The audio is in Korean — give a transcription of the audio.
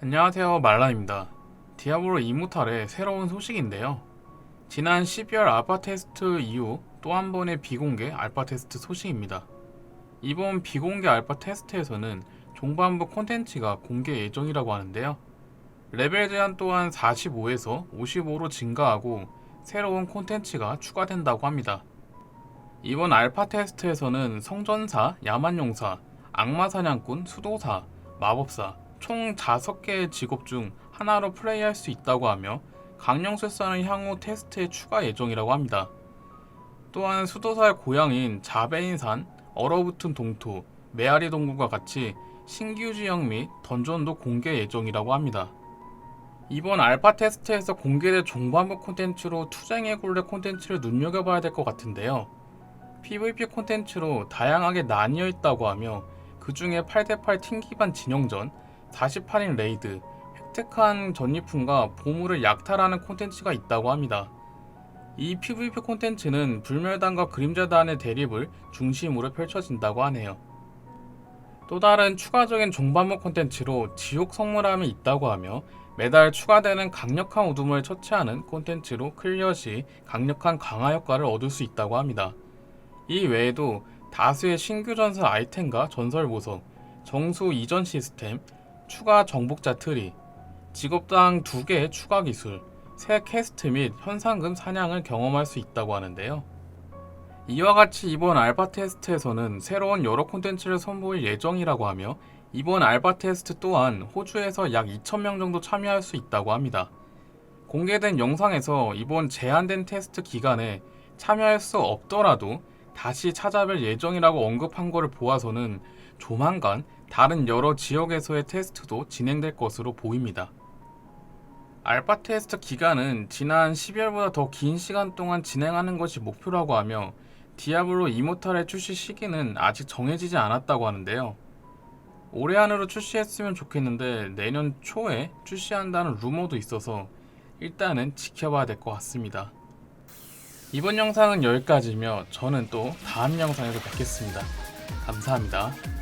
안녕하세요 말라입니다. 디아블로 이모탈의 새로운 소식인데요. 지난 12월 알파 테스트 이후 또 한 번의 비공개 알파 테스트 소식입니다. 이번 비공개 알파 테스트에서는 종반부 콘텐츠가 공개 예정이라고 하는데요. 레벨 제한 또한 45에서 55로 증가하고 새로운 콘텐츠가 추가된다고 합니다. 이번 알파 테스트에서는 성전사, 야만용사, 악마사냥꾼, 수도사, 마법사, 총 5개의 직업 중 하나로 플레이할 수 있다고 하며 강령술사는 향후 테스트에 추가 예정이라고 합니다. 또한 수도사의 고향인 자베인산, 얼어붙은 동토, 메아리 동굴과 같이 신규 지역 및 던전도 공개 예정이라고 합니다. 이번 알파 테스트에서 공개될 종반부 콘텐츠로 투쟁의 굴레 콘텐츠를 눈여겨봐야 될 것 같은데요. PVP 콘텐츠로 다양하게 나뉘어 있다고 하며 그 중에 8대8 팀 기반 진영전, 48인 레이드, 획득한 전리품과 보물을 약탈하는 콘텐츠가 있다고 합니다. 이 PVP 콘텐츠는 불멸단과 그림자단의 대립을 중심으로 펼쳐진다고 하네요. 또 다른 추가적인 종반목 콘텐츠로 지옥 성물함이 있다고 하며 매달 추가되는 강력한 우둠을 처치하는 콘텐츠로 클리어 시 강력한 강화 효과를 얻을 수 있다고 합니다. 이 외에도 다수의 신규 전설 아이템과 전설 보석, 정수 이전 시스템, 추가 정복자 트리, 직업당 2개의 추가 기술, 새 캐스트 및 현상금 사냥을 경험할 수 있다고 하는데요. 이와 같이 이번 알파 테스트에서는 새로운 여러 콘텐츠를 선보일 예정이라고 하며 이번 알파 테스트 또한 호주에서 약 2,000명 정도 참여할 수 있다고 합니다. 공개된 영상에서 이번 제한된 테스트 기간에 참여할 수 없더라도 다시 찾아뵐 예정이라고 언급한 것을 보아서는 조만간 다른 여러 지역에서의 테스트도 진행될 것으로 보입니다. 알파 테스트 기간은 지난 12월보다 더 긴 시간 동안 진행하는 것이 목표라고 하며 디아블로 이모탈의 출시 시기는 아직 정해지지 않았다고 하는데요. 올해 안으로 출시했으면 좋겠는데 내년 초에 출시한다는 루머도 있어서 일단은 지켜봐야 될 것 같습니다. 이번 영상은 여기까지며 저는 또 다음 영상에서 뵙겠습니다. 감사합니다.